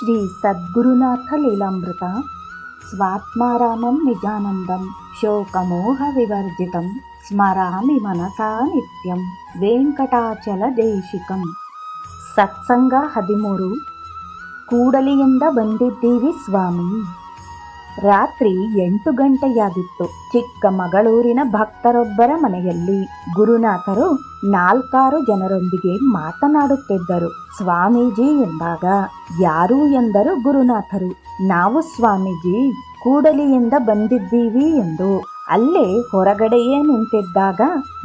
ಶ್ರೀ ಸದ್ಗುರುನಾಥ ಲೀಲಾಮೃತ ಸ್ವಾತ್ಮಾರಾಮಂ ನಿಜಾನಂದಂ ಶೋಕಮೋಹ ವಿವರ್ಜಿತಂ ಸ್ಮರಾಮಿ ಮನಸಾ ನಿತ್ಯಂ ವೆಂಕಟಾಚಲ ದೇಶಿಕಂ ಸತ್ಸಂಗ ಹದಿಮೂರು ಕೂಡಲಿಯಿಂದ ಬಂದಿದ್ದೀವಿ ಸ್ವಾಮಿ ರಾತ್ರಿ ಎಂಟು ಗಂಟೆಯಾಗಿತ್ತು. ಚಿಕ್ಕ ಮಗಳೂರಿನ ಭಕ್ತರೊಬ್ಬರ ಮನೆಯಲ್ಲಿ ಗುರುನಾಥರು ನಾಲ್ಕಾರು ಜನರೊಂದಿಗೆ ಮಾತನಾಡುತ್ತಿದ್ದರು. ಸ್ವಾಮೀಜಿ ಎಂದಾಗ, ಯಾರು ಎಂದರು ಗುರುನಾಥರು? ನಾವು ಸ್ವಾಮೀಜಿ, ಕೂಡಲಿಯಿಂದ ಬಂದಿದ್ದೀವಿ ಎಂದು ಅಲ್ಲೇ ಹೊರಗಡೆಯೇ ನಿಂತಿದ್ದಾಗ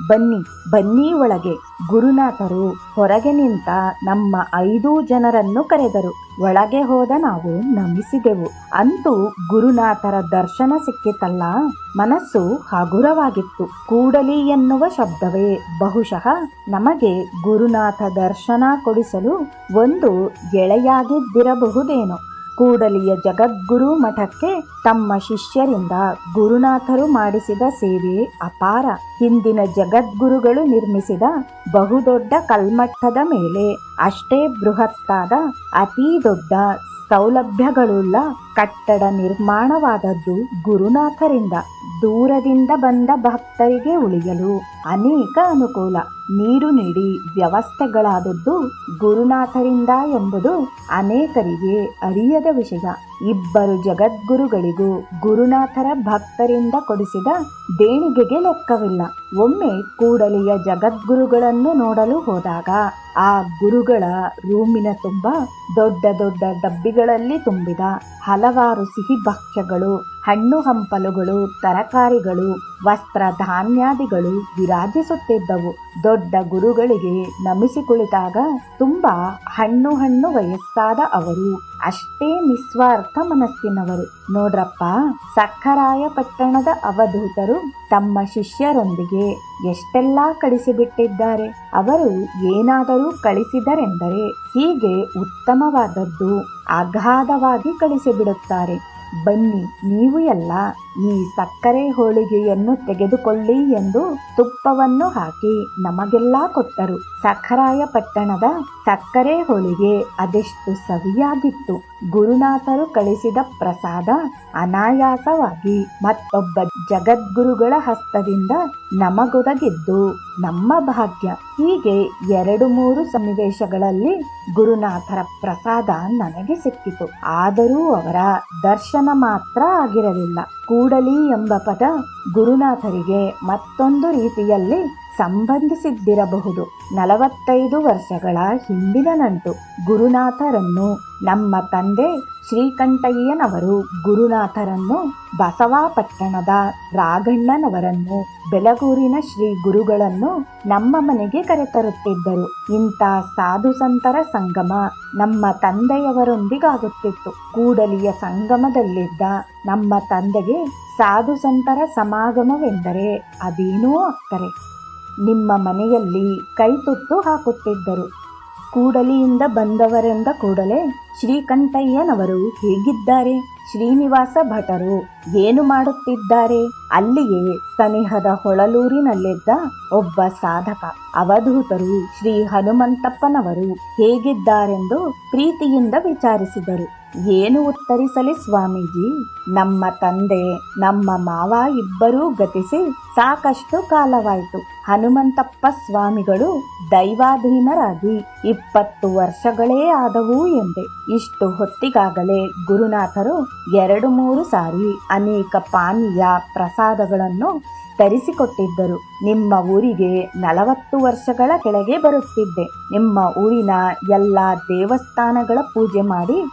ಬನ್ನಿ ಬನ್ನಿ ಒಳಗೆ. ಗುರುನಾಥರು ಹೊರಗೆ ನಿಂತ ನಮ್ಮ ಐದು ಜನರನ್ನು ಕರೆದರು. ಒಳಗೆ ಹೋದ ನಾವು ನಮಿಸಿದೆವು. ಅಂತೂ ಗುರುನಾಥರ ದರ್ಶನ ಸಿಕ್ಕಿತಲ್ಲ. ಮನಸ್ಸು ಹಗುರವಾಗಿತ್ತು. ಕೂಡಲಿ ಎನ್ನುವ ಶಬ್ದವೇ. ಬಹುಶಃ ನಮಗೆ ಗುರುನಾಥ ದರ್ಶನ ಕೊಡಿಸಲು ಒಂದು ಗೆಳೆಯಾಗಿದ್ದಿರಬಹುದೇನೋ. ಕೂಡಲಿಯ ಜಗದ್ಗುರು ಮಠಕ್ಕೆ ತಮ್ಮ ಶಿಷ್ಯರಿಂದ ಗುರುನಾಥರು ಮಾಡಿಸಿದ ಸೇವೆ ಅಪಾರ. ಹಿಂದಿನ ಜಗದ್ಗುರುಗಳು ನಿರ್ಮಿಸಿದ ಬಹುದೊಡ್ಡ ಕಲ್ಮಠದ ಮೇಲೆ ಅಷ್ಟೇ ಬೃಹತ್ತಾದ, ಅತೀ ದೊಡ್ಡ ಸೌಲಭ್ಯಗಳುಳ್ಳ ಕಟ್ಟಡ ನಿರ್ಮಾಣವಾದದ್ದು ಗುರುನಾಥರಿಂದ ದೂರದಿಂದ ಬಂದ ಭಕ್ತರಿಗೆ ಉಳಿಯಲು ಅನೇಕ ಅನುಕೂಲ. ನೀರು ನೀಡಿ ವ್ಯವಸ್ಥೆಗಳಾದದ್ದು ಗುರುನಾಥರಿಂದ ಎಂಬುದು ಅನೇಕರಿಗೆ ಅರಿಯದ ವಿಷಯ. ಇಬ್ಬರು ಜಗದ್ಗುರುಗಳಿಗೂ ಗುರುನಾಥರ ಭಕ್ತರಿಂದ ಕೊಡಿಸಿದ ದೇಣಿಗೆಗೆ ಲೆಕ್ಕವಿಲ್ಲ. ಒಮ್ಮೆ ಕೂಡಲಿಯ ಜಗದ್ಗುರುಗಳನ್ನು ನೋಡಲು ಹೋದಾಗ ಆ ಗುರುಗಳ ರೂಮಿನ ತುಂಬ ದೊಡ್ಡ ದೊಡ್ಡ ಡಬ್ಬಿಗಳಲ್ಲಿ ತುಂಬಿದ ಹಲವಾರು ಸಿಹಿ ಭಕ್ಷ್ಯಗಳು, ಹಣ್ಣು ಹಂಪಲುಗಳು, ತರಕಾರಿಗಳು, ವಸ್ತ್ರ ಧಾನ್ಯಾದಿಗಳು ವಿರಾಜಿಸುತ್ತಿದ್ದವು. ದೊಡ್ಡ ಗುರುಗಳಿಗೆ ನಮಿಸಿ ಕುಳಿತಾಗ ತುಂಬಾ ಹಣ್ಣು ಹಣ್ಣು ವಯಸ್ಸಾದ ಅವರು. ಅಷ್ಟೇ ನಿಸ್ವಾರ್ಥ ಮನಸ್ಸಿನವರು. ನೋಡ್ರಪ್ಪ, ಸಕ್ಕರಾಯ ಪಟ್ಟಣದ ಅವಧೂತರು ತಮ್ಮ ಶಿಷ್ಯರೊಂದಿಗೆ ಎಷ್ಟೆಲ್ಲ ಕಳಿಸಿಬಿಟ್ಟಿದ್ದಾರೆ. ಅವರು ಏನಾದರೂ ಕಳಿಸಿದರೆಂದರೆ ಹೀಗೆ ಉತ್ತಮವಾದದ್ದು ಅಗಾಧವಾಗಿ ಕಳಿಸಿಬಿಡುತ್ತಾರೆ. ಬನ್ನಿ, ನೀವು ಎಲ್ಲ ಈ ಸಕ್ಕರೆ ಹೋಳಿಗೆಯನ್ನು ತೆಗೆದುಕೊಳ್ಳಿ ಎಂದು ತುಪ್ಪವನ್ನು ಹಾಕಿ ನಮಗೆಲ್ಲ ಕೊಟ್ಟರು. ಸಖರಾಯ ಪಟ್ಟಣದ ಸಕ್ಕರೆ ಹೋಳಿಗೆ ಅದೆಷ್ಟು ಸವಿಯಾಗಿತ್ತು. ಗುರುನಾಥರು ಕಳಿಸಿದ ಪ್ರಸಾದ ಅನಾಯಾಸವಾಗಿ ಮತ್ತೊಬ್ಬ ಜಗದ್ಗುರುಗಳ ಹಸ್ತದಿಂದ ನಮಗೊದಗಿದ್ದು ನಮ್ಮ ಭಾಗ್ಯ. ಹೀಗೆ ಎರಡು ಮೂರು ಸನ್ನಿವೇಶಗಳಲ್ಲಿ ಗುರುನಾಥರ ಪ್ರಸಾದ ನನಗೆ ಸಿಕ್ಕಿತು. ಆದರೂ ಅವರ ದರ್ಶನ ಮಾತ್ರ ಆಗಿರಲಿಲ್ಲ. ಕೂಡಲಿ ಎಂಬ ಪದ ಗುರುನಾಥರಿಗೆ ಮತ್ತೊಂದು ರೀತಿಯಲ್ಲಿ ಸಂಬಂಧಿಸಿದ್ದಿರಬಹುದು. ನಲವತ್ತೈದು ವರ್ಷಗಳ ಹಿಂದಿನ ನಂಟು ಗುರುನಾಥರನ್ನು ನಮ್ಮ ತಂದೆ ಶ್ರೀಕಂಠಯ್ಯನವರು ಗುರುನಾಥರನ್ನು ಬಸವಾಪಟ್ಟಣದ ರಾಘಣ್ಣನವರನ್ನು ಬೆಲಗೂರಿನ ಶ್ರೀ ಗುರುಗಳನ್ನು ನಮ್ಮ ಮನೆಗೆ ಕರೆತರುತ್ತಿದ್ದರು. ಇಂಥ ಸಾಧು ಸಂತರ ಸಂಗಮ ನಮ್ಮ ತಂದೆಯವರೊಂದಿಗಾಗುತ್ತಿತ್ತು. ಕೂಡಲಿಯ ಸಂಗಮದಲ್ಲಿದ್ದ ನಮ್ಮ ತಂದೆಗೆ ಸಾಧು ಸಂತರ ಸಮಾಗಮವೆಂದರೆ ಅದೇನೋ ಅಕ್ಕರೆ ನಿಮ್ಮ ಮನೆಯಲ್ಲಿ ಕೈತುತ್ತು ಹಾಕುತ್ತಿದ್ದರು. ಕೂಡಲಿಯಿಂದ ಬಂದವರೆಂದ ಕೂಡಲೇ ಶ್ರೀಕಂಠಯ್ಯನವರು ಹೇಗಿದ್ದಾರೆ? ಶ್ರೀನಿವಾಸ ಭಟರು ಏನು ಮಾಡುತ್ತಿದ್ದಾರೆ? ಅಲ್ಲಿಯೇ ಸನಿಹದ ಹೊಳಲೂರಿನಲ್ಲಿದ್ದ ಒಬ್ಬ ಸಾಧಕ, ಅವಧೂತರು ಶ್ರೀ ಹನುಮಂತಪ್ಪನವರು ಹೇಗಿದ್ದಾರೆಂದು ಪ್ರೀತಿಯಿಂದ ವಿಚಾರಿಸಿದರು. ಏನು ಉತ್ತರಿಸಲಿ ಸ್ವಾಮೀಜಿ? ನಮ್ಮ ತಂದೆ, ನಮ್ಮ ಮಾವ ಇಬ್ಬರೂ ಗತಿಸಿ ಸಾಕಷ್ಟು ಕಾಲವಾಯಿತು. ಹನುಮಂತಪ್ಪ ಸ್ವಾಮಿಗಳು ದೈವಾಧೀನರಾಗಿ ಇಪ್ಪತ್ತು ವರ್ಷಗಳೇ ಆದವು ಎಂದೆ. ಇಷ್ಟು ಹೊತ್ತಿಗಾಗಲೇ ಗುರುನಾಥರು ಎರಡು ಮೂರು ಸಾರಿ ಅನೇಕ ಪಾನೀಯ ಪ್ರಸಾದಗಳನ್ನು ತರಿಸಿಕೊಟ್ಟಿದ್ದರು. ನಿಮ್ಮ ಊರಿಗೆ ನಲವತ್ತು ವರ್ಷಗಳ ಕೆಳಗೆ ಬರುತ್ತಿದ್ದೆ. ನಿಮ್ಮ ಊರಿನ ಎಲ್ಲ ದೇವಸ್ಥಾನಗಳ ಪೂಜೆ ಮಾಡಿ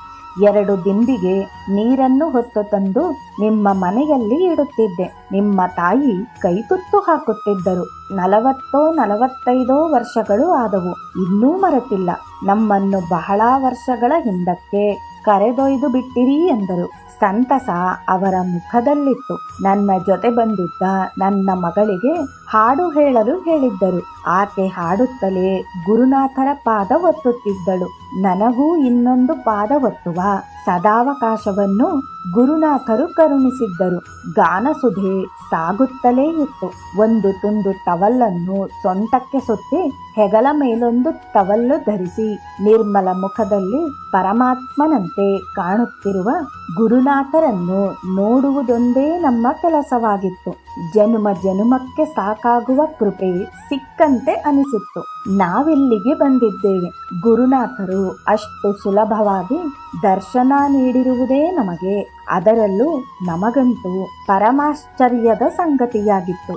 ಎರಡು ದಿಂಬಿಗೆ ನೀರನ್ನು ಹೊತ್ತು ತಂದು ನಿಮ್ಮ ಮನೆಯಲ್ಲಿ ಇಡುತ್ತಿದ್ದೆ. ನಿಮ್ಮ ತಾಯಿ ಕೈತುತ್ತು ಹಾಕುತ್ತಿದ್ದರು. ನಲವತ್ತೋ ನಲವತ್ತೈದೋ ವರ್ಷಗಳು ಆದವು. ಇನ್ನೂ ಮರೆತಿಲ್ಲ. ನಮ್ಮನ್ನು ಬಹಳ ವರ್ಷಗಳ ಹಿಂದಕ್ಕೆ ಕರೆದೊಯ್ದು ಬಿಟ್ಟಿರಿ ಎಂದರು. ಸಂತಸ ಅವರ ಮುಖದಲ್ಲಿತ್ತು. ನನ್ನ ಜೊತೆ ಬಂದಿದ್ದ ನನ್ನ ಮಗಳಿಗೆ ಹಾಡು ಹೇಳಲು ಹೇಳಿದ್ದರು. ಆಕೆ ಹಾಡುತ್ತಲೇ ಗುರುನಾಥರ ಪಾದ ಒತ್ತುತ್ತಿದ್ದಳು. ನನಗೂ ಇನ್ನೊಂದು ಪಾದ ಒತ್ತುವ ಸದಾವಕಾಶವನ್ನು ಗುರುನಾಥರು ಕರುಣಿಸಿದ್ದರು. ಗಾನಸುಧೆ ಸಾಗುತ್ತಲೇ ಇತ್ತು. ಒಂದು ತುಂಡು ಟವಲ್ಲನ್ನು ಸೊಂಟಕ್ಕೆ ಸುತ್ತಿ ಹೆಗಲ ಮೇಲೊಂದು ಟವಲ್ಲು ಧರಿಸಿ ನಿರ್ಮಲ ಮುಖದಲ್ಲಿ ಪರಮಾತ್ಮನಂತೆ ಕಾಣುತ್ತಿರುವ ಗುರುನಾಥರನ್ನು ನೋಡುವುದೊಂದೇ ನಮ್ಮ ಕೆಲಸವಾಗಿತ್ತು. ಜನುಮ ಜನುಮಕ್ಕೆ ಸಾಕಾಗುವ ಕೃಪೆ ಸಿಕ್ಕಂತೆ ಅನಿಸಿತ್ತು. ನಾವಿಲ್ಲಿಗೆ ಬಂದಿದ್ದೇವೆ. ಗುರುನಾಥರು ಅಷ್ಟು ಸುಲಭವಾಗಿ ದರ್ಶನ ನೀಡಿರುವುದೇ ನಮಗೆ. ಅದರಲ್ಲೂ ನಮಗಂತೂ ಪರಮಾಶ್ಚರ್ಯದ ಸಂಗತಿಯಾಗಿತ್ತು.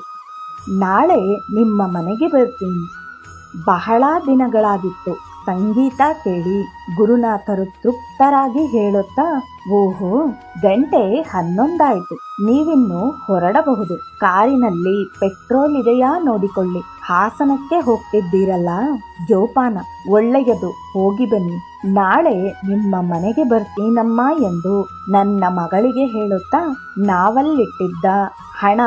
ನಾಳೆ ನಿಮ್ಮ ಮನೆಗೆ ಬರ್ತೀನಿ. ಬಹಳ ದಿನಗಳಾಗಿತ್ತು. ಸಂಗೀತ ಕೇಳಿ ಗುರುನಾಥರು ತೃಪ್ತರಾಗಿ ಹೇಳುತ್ತಾ, ಓಹೋ, ಗಂಟೆ ಹನ್ನೊಂದಾಯಿತು. ನೀವಿನ್ನು ಹೊರಡಬಹುದು. ಕಾರಿನಲ್ಲಿ ಪೆಟ್ರೋಲ್ ಇದೆಯಾ ನೋಡಿಕೊಳ್ಳಿ. ಹಾಸನಕ್ಕೆ ಹೋಗ್ತಿದ್ದೀರಲ್ಲ, ಜೋಪಾನ. ಒಳ್ಳೆಯದು, ಹೋಗಿ ಬನ್ನಿ. ನಾಳೆ ನಿಮ್ಮ ಮನೆಗೆ ಬರ್ತೀನಮ್ಮ ಎಂದು ನನ್ನ ಮಗಳಿಗೆ ಹೇಳುತ್ತಾ, ನಾವಲ್ಲಿಟ್ಟಿದ್ದ ಹಣ,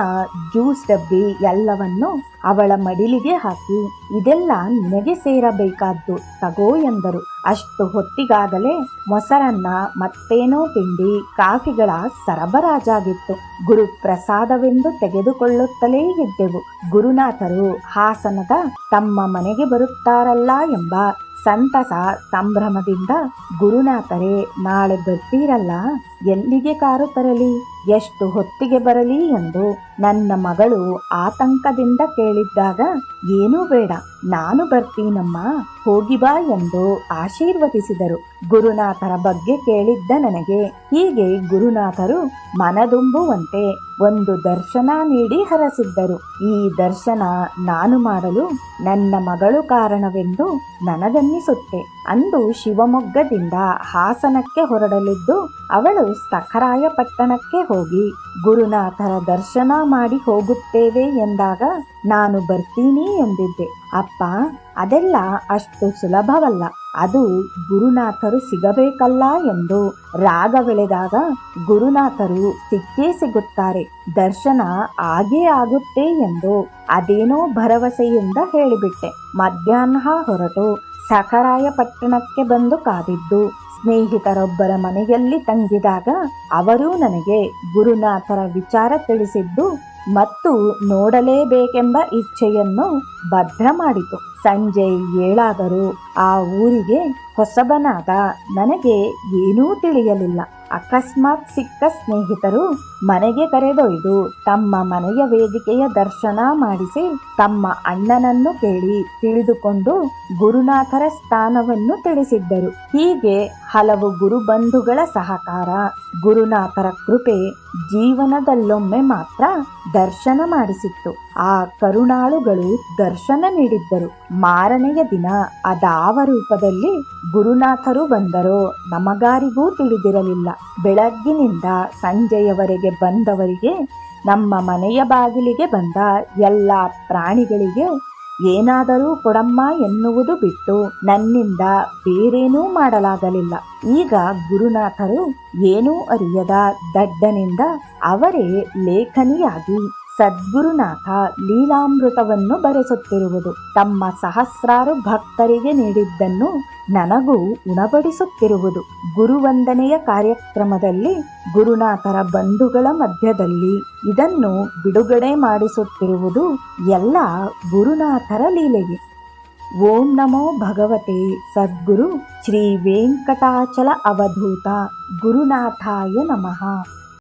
ಜ್ಯೂಸ್, ಡಬ್ಬಿ ಎಲ್ಲವನ್ನು ಅವಳ ಮಡಿಲಿಗೆ ಹಾಕಿ, ಇದೆಲ್ಲ ನಿನಗೆ ಸೇರಬೇಕಾದ್ದು, ತಗೋ ಎಂದರು. ಅಷ್ಟು ಹೊತ್ತಿಗಾಗಲೇ ಮೊಸರನ್ನ ಮತ್ತೇನೋ ತಿಂಡಿ ಕಾಫಿಗಳ ಸರಬರಾಜಾಗಿತ್ತು. ಗುರು ಪ್ರಸಾದವೆಂದು ತೆಗೆದುಕೊಳ್ಳುತ್ತಲೇ ಇದ್ದೆವು. ಗುರುನಾಥರು ಹಾಸನದ ತಮ್ಮ ಮನೆಗೆ ಬರುತ್ತಾರಲ್ಲ ಎಂಬ ಸಂತಸ ಸಂಭ್ರಮದಿಂದ ಗುರುನಾಥರೇ, ನಾಳೆ ಬರ್ತೀರಲ್ಲ, ಎಲ್ಲಿಗೆ ಕಾರು ತರಲಿ? ಎಷ್ಟು ಹೊತ್ತಿಗೆ ಬರಲಿ ಎಂದು ನನ್ನ ಮಗಳು ಆತಂಕದಿಂದ ಕೇಳಿದ್ದಾಗ, ಏನೂ ಬೇಡ, ನಾನು ಬರ್ತೀನಮ್ಮ, ಹೋಗಿ ಬಾ ಎಂದು ಆಶೀರ್ವದಿಸಿದರು. ಗುರುನಾಥರ ಬಗ್ಗೆ ಕೇಳಿದ್ದ ನನಗೆ, ಹೀಗೆ ಗುರುನಾಥರು ಮನದುಂಬುವಂತೆ ಒಂದು ದರ್ಶನ ನೀಡಿ ಹರಸಿದ್ದರು. ಈ ದರ್ಶನ ನಾನು ಮಾಡಲು ನನ್ನ ಮಗಳು ಕಾರಣವೆಂದು ನನಗನ್ನಿಸುತ್ತೆ ಅಂದು ಶಿವಮೊಗ್ಗದಿಂದ ಹಾಸನಕ್ಕೆ ಹೊರಡಲಿದ್ದು, ಅವಳು ಸಖರಾಯ ಪಟ್ಟಣಕ್ಕೆ ಹೋಗಿ ಗುರುನಾಥರ ದರ್ಶನ ಮಾಡಿ ಹೋಗುತ್ತೇವೆ ಎಂದಾಗ ನಾನು ಬರ್ತೀನಿ ಎಂದಿದ್ದೆ. ಅಪ್ಪ, ಅದೆಲ್ಲ ಅಷ್ಟು ಸುಲಭವಲ್ಲ. ಅದು ಗುರುನಾಥರು ಸಿಗಬೇಕಲ್ಲ ಎಂದು ರಾಗವೆಳೆದಾಗ ಗುರುನಾಥರು ಸಿಕ್ಕೇ ಸಿಗುತ್ತಾರೆ. ದರ್ಶನ ಆಗೇ ಆಗುತ್ತೆ ಎಂದು ಅದೇನೋ ಭರವಸೆಯಿಂದ ಹೇಳಿಬಿಟ್ಟೆ. ಮಧ್ಯಾಹ್ನ ಹೊರಟು ಸಖರಾಯ ಪಟ್ಟಣಕ್ಕೆ ಬಂದು ಕಾದಿದ್ದು ಸ್ನೇಹಿತರೊಬ್ಬರ ಮನೆಯಲ್ಲಿ ತಂಗಿದಾಗ ಅವರೂ ನನಗೆ ಗುರುನಾಥರ ವಿಚಾರ ತಿಳಿಸಿದ್ದು, ಮತ್ತು ನೋಡಲೇಬೇಕೆಂಬ ಇಚ್ಛೆಯನ್ನು ಭದ್ರ ಮಾಡಿತು. ಸಂಜೆ ಏಳಾದರೂ ಆ ಊರಿಗೆ ಹೊಸಬನಾದ ನನಗೆ ಏನೂ ತಿಳಿಯಲಿಲ್ಲ. ಅಕಸ್ಮಾತ್ ಸಿಕ್ಕ ಸ್ನೇಹಿತರು ಮನೆಗೆ ಕರೆದೊಯ್ದು ತಮ್ಮ ಮನೆಯ ವೇದಿಕೆಯ ದರ್ಶನ ಮಾಡಿಸಿ ತಮ್ಮ ಅಣ್ಣನನ್ನು ಕೇಳಿ ತಿಳಿದುಕೊಂಡು ಗುರುನಾಥರ ಸ್ಥಾನವನ್ನು ತಿಳಿಸಿದ್ದರು. ಹೀಗೆ ಹಲವು ಗುರುಬಂಧುಗಳ ಸಹಕಾರ, ಗುರುನಾಥರ ಕೃಪೆ ಜೀವನದಲ್ಲೊಮ್ಮೆ ಮಾತ್ರ ದರ್ಶನ ಮಾಡಿಸಿತ್ತು. ಆ ಕರುಣಾಳುಗಳು ದರ್ಶನ ನೀಡಿದ್ದರು. ಮಾರನೆಯ ದಿನ ಅದಾವ ರೂಪದಲ್ಲಿ ಗುರುನಾಥರು ಬಂದರೋ. ನಮಗಾರಿಗೂ ತಿಳಿದಿರಲಿಲ್ಲ. ಬೆಳಗ್ಗಿನಿಂದ ಸಂಜೆಯವರೆಗೆ ಬಂದವರಿಗೆ, ನಮ್ಮ ಮನೆಯ ಬಾಗಿಲಿಗೆ ಬಂದ ಎಲ್ಲ ಪ್ರಾಣಿಗಳಿಗೆ ಏನಾದರೂ ಕೊಡಮ್ಮ ಎನ್ನುವುದು ಬಿಟ್ಟು ನನ್ನಿಂದ ಬೇರೇನೂ ಮಾಡಲಾಗಲಿಲ್ಲ. ಈಗ ಗುರುನಾಥರು ಏನೂ ಅರಿಯದ ದಡ್ಡನಿಂದ ಅವರೇ ಲೇಖನಿಯಾಗಿ ಸದ್ಗುರುನಾಥ ಲೀಲಾಮೃತವನ್ನು ಬರೆಸುತ್ತಿರುವುದು. ತಮ್ಮ ಸಹಸ್ರಾರು ಭಕ್ತರಿಗೆ ನೀಡಿದ್ದನ್ನು ನನಗೂ ಉಣಬಡಿಸುತ್ತಿರುವುದು. ಗುರುವಂದನೆಯ ಕಾರ್ಯಕ್ರಮದಲ್ಲಿ ಗುರುನಾಥರ ಬಂಧುಗಳ ಮಧ್ಯದಲ್ಲಿ ಇದನ್ನು ಬಿಡುಗಡೆ ಮಾಡಿಸುತ್ತಿರುವುದು ಎಲ್ಲ ಗುರುನಾಥರ ಲೀಲೆಗೆ ಓಂ ನಮೋ ಭಗವತೆ ಸದ್ಗುರು ಶ್ರೀ ವೆಂಕಟಾಚಲ ಅವಧೂತ ಗುರುನಾಥಾಯ ನಮಃ.